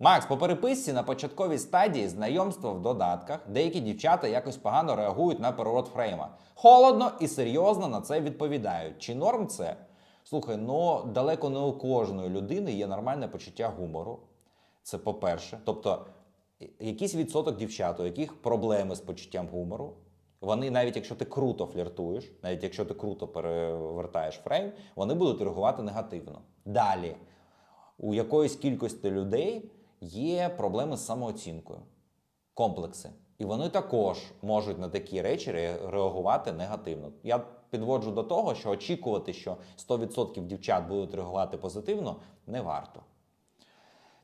Макс, по переписці на початковій стадії знайомства в додатках деякі дівчата якось погано реагують на переворот фрейма. Холодно і серйозно на це відповідають. Чи норм це? Слухай, ну далеко не у кожної людини є нормальне почуття гумору. Це по-перше. Тобто, якийсь відсоток дівчат, у яких проблеми з почуттям гумору. Вони, навіть якщо ти круто фліртуєш, навіть якщо ти круто перевертаєш фрейм, вони будуть реагувати негативно. Далі, у якоїсь кількості людей є проблеми з самооцінкою, комплекси. І вони також можуть на такі речі реагувати негативно. Я підводжу до того, що очікувати, що 100% дівчат будуть реагувати позитивно, не варто.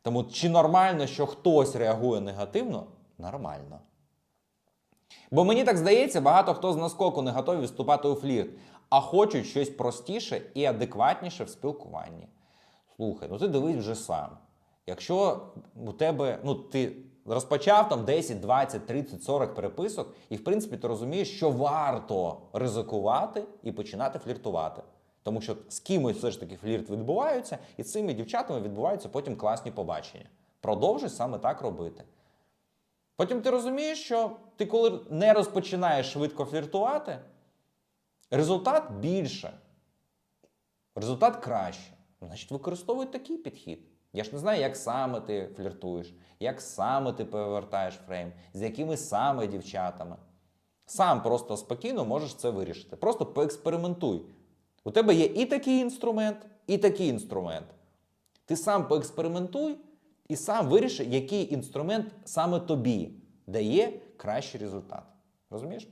Тому чи нормально, що хтось реагує негативно? Нормально. Бо мені так здається, багато хто з наскоку не готові вступати у флірт, а хочуть щось простіше і адекватніше в спілкуванні. Слухай, ну ти дивись вже сам. Якщо у тебе, ну ти розпочав там 10, 20, 30, 40 переписок, і в принципі ти розумієш, що варто ризикувати і починати фліртувати. Тому що з кимось все ж таки флірт відбувається, і з цими дівчатами відбуваються потім класні побачення. Продовжуй саме так робити. Потім ти розумієш, що ти, коли не розпочинаєш швидко фліртувати, результат більше, результат краще. Значить, використовуй такий підхід. Я ж не знаю, як саме ти фліртуєш, як саме ти повертаєш фрейм, з якими саме дівчатами. Сам просто спокійно можеш це вирішити. Просто поекспериментуй. У тебе є і такий інструмент, і такий інструмент. Ти сам поекспериментуй і сам виріши, який інструмент саме тобі дає кращий результат. Розумієш?